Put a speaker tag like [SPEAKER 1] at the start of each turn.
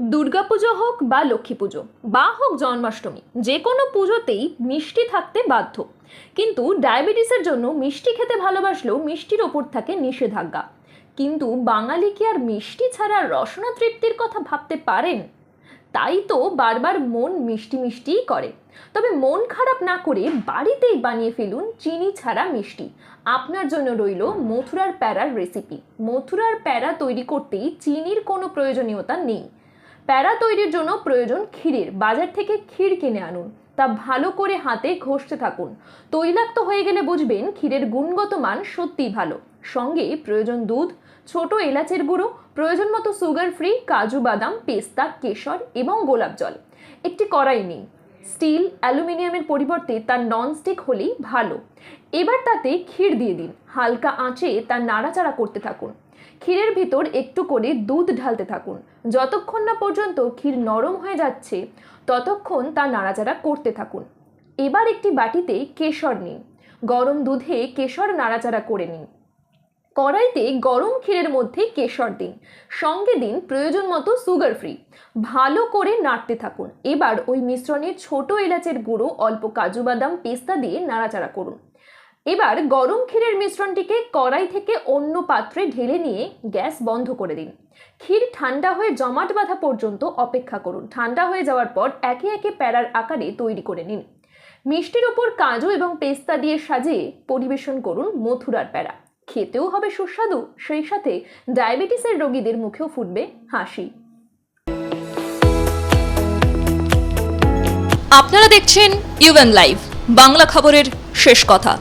[SPEAKER 1] দুর্গাপুজো হোক বা লক্ষ্মী পুজো, বা হোক জন্মাষ্টমী, যে কোনো পুজোতেই মিষ্টি থাকতে বাধ্য। কিন্তু ডায়াবেটিসের জন্য মিষ্টি খেতে ভালোবাসলেও মিষ্টির ওপর থাকে নিষেধাজ্ঞা। কিন্তু বাঙালি কি আর মিষ্টি ছাড়া রসনা তৃপ্তির কথা ভাবতে পারেন? তাই তো বারবার মন মিষ্টি মিষ্টিই করে। তবে মন খারাপ না করে বাড়িতেই বানিয়ে ফেলুন চিনি ছাড়া মিষ্টি। আপনার জন্য রইল মথুরার প্যারার রেসিপি মথুরার প্যারা তৈরি করতেই চিনির কোনো প্রয়োজনীয়তা নেই। প্যারা তৈরির জন্য প্রয়োজন ক্ষীরের। বাজার থেকে ক্ষীর কিনে আনুন। তা ভালো করে হাতে ঘষতে থাকুন। তৈলাক্ত হয়ে গেলে বুঝবেন ক্ষীরের গুণগত মান সত্যিই ভালো। সঙ্গে প্রয়োজন দুধ, ছোট এলাচের গুঁড়ো, প্রয়োজন মতো সুগার ফ্রি, কাজু বাদাম, পেস্তা, কেশর এবং গোলাপ জল। একটি কড়াই নিন। স্টিল, অ্যালুমিনিয়ামের পরিবর্তে তার ননস্টিক হলেই ভালো। এবার তাতে ক্ষীর দিয়ে দিন। হালকা আঁচে তার নাড়াচাড়া করতে থাকুন। ক্ষীরের ভিতর একটু করে দুধ ঢালতে থাকুন। যতক্ষণ না পর্যন্ত ক্ষীর নরম হয়ে যাচ্ছে, ততক্ষণ তা নাড়াচাড়া করতে থাকুন। এবার একটি বাটিতে কেশর নিন। গরম দুধে কেশর নাড়াচাড়া করে নিন। কড়াইতে গরম ক্ষীরের মধ্যে কেশর দিন। সঙ্গে দিন প্রয়োজন মতো সুগার ফ্রি ভালো করে নাড়তে থাকুন। এবার ওই মিশ্রণে ছোট এলাচের গুঁড়ো, অল্প কাজু বাদাম পেস্তা দিয়ে নাড়াচাড়া করুন। এবার গরম ক্ষীরের মিশ্রণটিকে কড়াই থেকে অন্য পাত্রে ঢেলে নিয়ে গ্যাস বন্ধ করে দিন। ক্ষীর ঠান্ডা হয়ে জমাট বাঁধা পর্যন্ত অপেক্ষা করুন। ঠান্ডা হয়ে যাওয়ার পর একে একে প্যারার আকারে তৈরি করে নিন। মিষ্টির ওপর কাজু এবং পেস্তা দিয়ে সাজিয়ে পরিবেশন করুন মথুরার প্যারা। খেতেও হবে সুস্বাদু, সেই সাথে ডায়াবেটিসের রোগীদের মুখেও ফুটবে হাসি।
[SPEAKER 2] আপনারা দেখছেন ইউএন লাইভ বাংলা খবরের শেষ কথা।